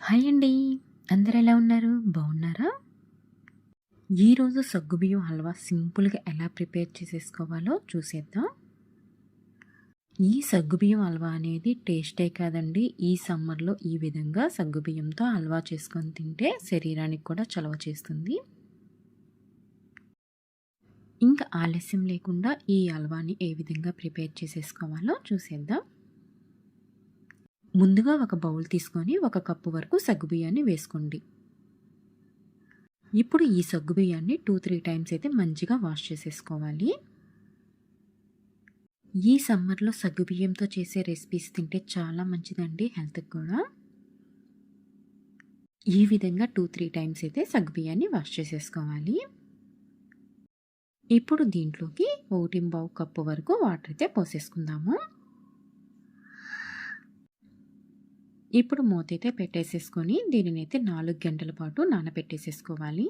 Hi అండి. అందరు ఎలా ఉన్నారు? బాగున్నారా? ఈరోజు సగ్గుబియ్యం హల్వా సింపుల్గా ఎలా ప్రిపేర్ చేసేసుకోవాలో చూసేద్దాం. ఈ సగ్గుబియ్యం హల్వా అనేది టేస్టే కాదండి. ఈ సమ్మర్లో ఈ విధంగా సగ్గుబియ్యంతో హల్వా చేసుకొని తింటే శరీరానికి కూడా చలవ చేస్తుంది. ఇంకా ఆలస్యం లేకుండా ఈ హల్వాని ఏ విధంగా ప్రిపేర్ చేసేసుకోవాలో చూసేద్దాం. ముందుగా ఒక బౌల్ తీసుకొని ఒక కప్పు వరకు సగ్గుబియ్యాన్ని వేసుకోండి. ఇప్పుడు ఈ సగ్గుబియ్యాన్ని టూ త్రీ టైమ్స్ అయితే మంచిగా వాష్ చేసేసుకోవాలి. ఈ సమ్మర్లో సగ్గుబియ్యంతో చేసే రెసిపీస్ తింటే చాలా మంచిదండి హెల్త్కి కూడా. ఈ విధంగా టూ త్రీ టైమ్స్ అయితే సగ్గుబియ్యాన్ని వాష్ చేసేసుకోవాలి. ఇప్పుడు దీంట్లోకి ఒకటి బావు కప్పు వరకు వాటర్ అయితే పోసేసుకుందాము. ఇప్పుడు మూత అయితే పెట్టేసేసుకొని దీనిని అయితే నాలుగు గంటల పాటు నానబెట్టేసేసుకోవాలి.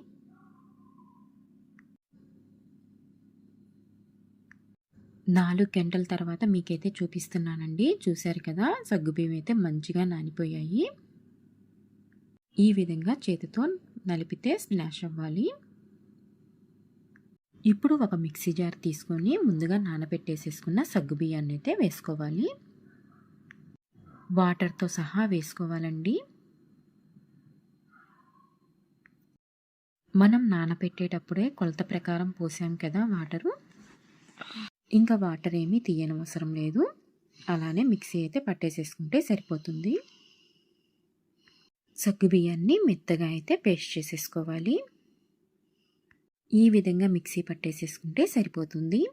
నాలుగు గంటల తర్వాత మీకైతే చూపిస్తున్నానండి. చూశారు కదా సగ్గుబియ్యం అయితే మంచిగా నానిపోయాయి. ఈ విధంగా చేతితో నలిపితే స్నాష్ అవ్వాలి. ఇప్పుడు ఒక మిక్సీ జార్ తీసుకొని ముందుగా నానబెట్టేసేసుకున్న సగ్గుబియ్యాన్ని అయితే వేసుకోవాలి. వాటర్తో సహా వేసుకోవాలండి. మనం నానబెట్టేటప్పుడే కొలత ప్రకారం పోసాం కదా వాటరు. ఇంకా వాటర్ ఏమీ తీయనవసరం లేదు. అలానే మిక్సీ అయితే పట్టేసేసుకుంటే సరిపోతుంది. సగ్గుబియ్యాన్ని మెత్తగా అయితే పేస్ట్ చేసేసుకోవాలి. ఈ విధంగా మిక్సీ పట్టేసేసుకుంటే సరిపోతుంది.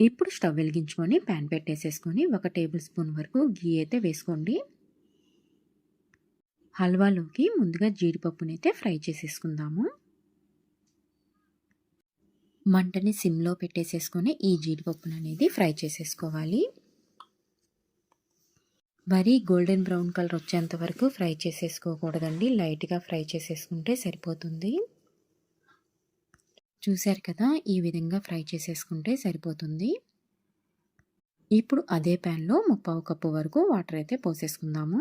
ఇప్పుడు స్టవ్ వెలిగించుకొని ప్యాన్ పెట్టేసేసుకొని ఒక టేబుల్ స్పూన్ వరకు గీ అయితే వేసుకోండి. హల్వాలోకి ముందుగా జీడిపప్పునైతే ఫ్రై చేసేసుకుందాము. మంటని సిమ్లో పెట్టేసేసుకొని ఈ జీడిపప్పును అనేది ఫ్రై చేసేసుకోవాలి. మరీ గోల్డెన్ బ్రౌన్ కలర్ వచ్చేంత వరకు ఫ్రై చేసేసుకోకూడదండి. లైట్గా ఫ్రై చేసేసుకుంటే సరిపోతుంది. చూశారు కదా ఈ విధంగా ఫ్రై చేసేసుకుంటే సరిపోతుంది. ఇప్పుడు అదే ప్యాన్లో ముప్పావు కప్పు వరకు వాటర్ అయితే పోసేసుకుందాము.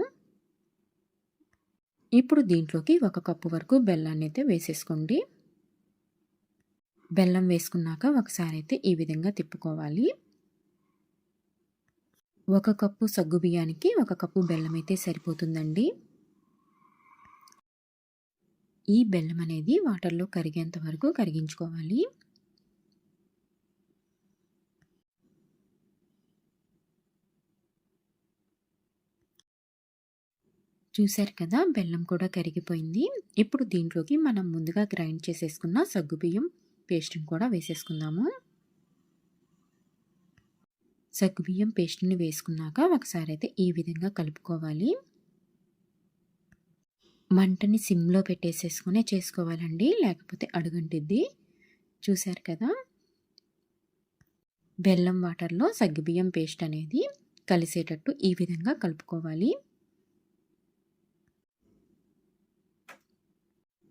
ఇప్పుడు దీంట్లోకి ఒక కప్పు వరకు బెల్లాన్ని అయితే వేసేసుకోండి. బెల్లం వేసుకున్నాక ఒకసారి అయితే ఈ విధంగా తిప్పుకోవాలి. ఒక కప్పు సగ్గు బియ్యానికి ఒక కప్పు బెల్లం అయితే సరిపోతుందండి. ఈ బెల్లం అనేది వాటర్లో కరిగేంత వరకు కరిగించుకోవాలి. చూశారు కదా బెల్లం కూడా కరిగిపోయింది. ఇప్పుడు దీంట్లోకి మనం ముందుగా గ్రైండ్ చేసేసుకున్న సగ్గుబియ్యం పేస్ట్ని కూడా వేసేసుకుందాము. సగ్గుబియ్యం పేస్ట్ని వేసుకున్నాక ఒకసారి అయితే ఈ విధంగా కలుపుకోవాలి. మంటని సిమ్లో పెట్టేసేసుకునే చేసుకోవాలండి లేకపోతే అడుగంటిద్ది. చూశారు కదా? బెల్లం వాటర్లో సగ్గుబియ్యం పేస్ట్ అనేది కలిసేటట్టు ఈ విధంగా కలుపుకోవాలి.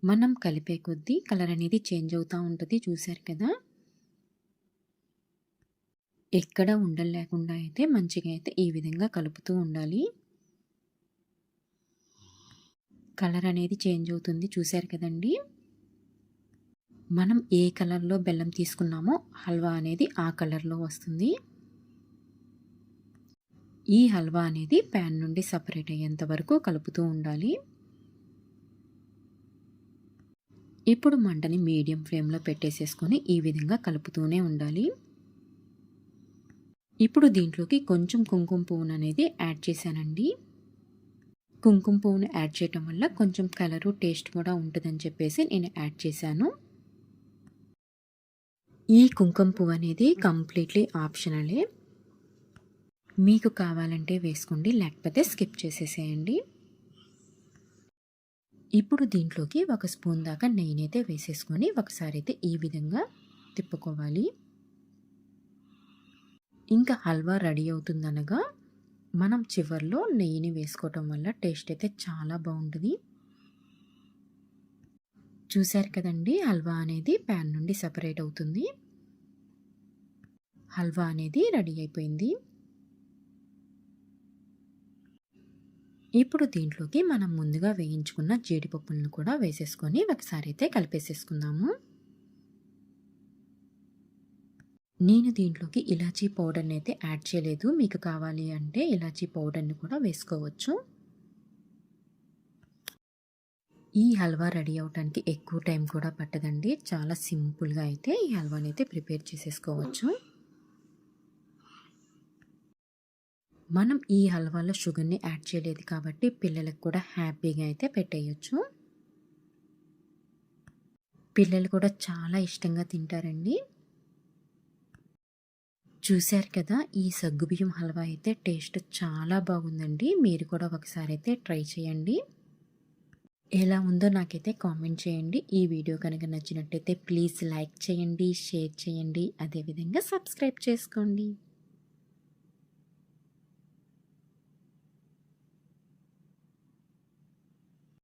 మనం కలిపే కొద్దీ కలర్ అనేది చేంజ్ అవుతూ ఉంటుంది చూశారు కదా? ఎక్కడ ఉండలేకుండా అయితే మంచిగా అయితే ఈ విధంగా కలుపుతూ ఉండాలి. కలర్ అనేది చేంజ్ అవుతుంది. చూశారు కదండి? మనం ఏ కలర్లో బెల్లం తీసుకున్నామో హల్వా అనేది ఆ కలర్లో వస్తుంది. ఈ హల్వా అనేది ప్యాన్ నుండి సపరేట్ అయ్యేంత వరకు కలుపుతూ ఉండాలి. ఇప్పుడు మంటని మీడియం ఫ్లేమ్లో పెట్టేసేసుకొని ఈ విధంగా కలుపుతూనే ఉండాలి. ఇప్పుడు దీంట్లోకి కొంచెం కుంకుమ పువ్వును అనేది యాడ్ చేశానండి. కుంకుమ పువ్వును యాడ్ చేయటం వల్ల కొంచెం కలరు టేస్ట్ కూడా ఉంటుందని చెప్పేసి నేను యాడ్ చేశాను. ఈ కుంకుమ పువ్వు అనేది కంప్లీట్లీ ఆప్షనలే. మీకు కావాలంటే వేసుకోండి లేకపోతే స్కిప్ చేసేసేయండి. ఇప్పుడు దీంట్లోకి ఒక స్పూన్ దాకా నెయ్యినైతే వేసేసుకొని ఒకసారి అయితే ఈ విధంగా తిప్పుకోవాలి. ఇంకా హల్వా రెడీ అవుతుందనగా మనం చివరిలో నెయ్యిని వేసుకోవటం వల్ల టేస్ట్ అయితే చాలా బాగుంటుంది. చూశారు కదండి హల్వా అనేది ప్యాన్ నుండి సపరేట్ అవుతుంది. హల్వా అనేది రెడీ అయిపోయింది. ఇప్పుడు దీంట్లోకి మనం ముందుగా వేయించుకున్న జీడిపప్పులను కూడా వేసేసుకొని ఒకసారి అయితే కలిపేసేసుకుందాము. నేను దీంట్లోకి ఇలాచీ పౌడర్ని అయితే యాడ్ చేయలేదు. మీకు కావాలి అంటే ఇలాచీ పౌడర్ని కూడా వేసుకోవచ్చు. ఈ హల్వా రెడీ అవడానికి ఎక్కువ టైం కూడా పట్టదండి. చాలా సింపుల్గా అయితే ఈ హల్వాని అయితే ప్రిపేర్ చేసేసుకోవచ్చు. మనం ఈ హల్వాలో షుగర్ని యాడ్ చేయలేదు కాబట్టి పిల్లలకు కూడా హ్యాపీగా అయితే పెట్టేయచ్చు. పిల్లలు కూడా చాలా ఇష్టంగా తింటారండి. చూశారు కదా ఈ సగ్గుబియ్యం హల్వా అయితే టేస్ట్ చాలా బాగుందండి. మీరు కూడా ఒకసారి అయితే ట్రై చేయండి. ఎలా ఉందో నాకైతే కామెంట్ చేయండి. ఈ వీడియో కనుక నచ్చినట్టయితే ప్లీజ్ లైక్ చేయండి షేర్ చేయండి. అదేవిధంగా సబ్స్క్రైబ్ చేసుకోండి.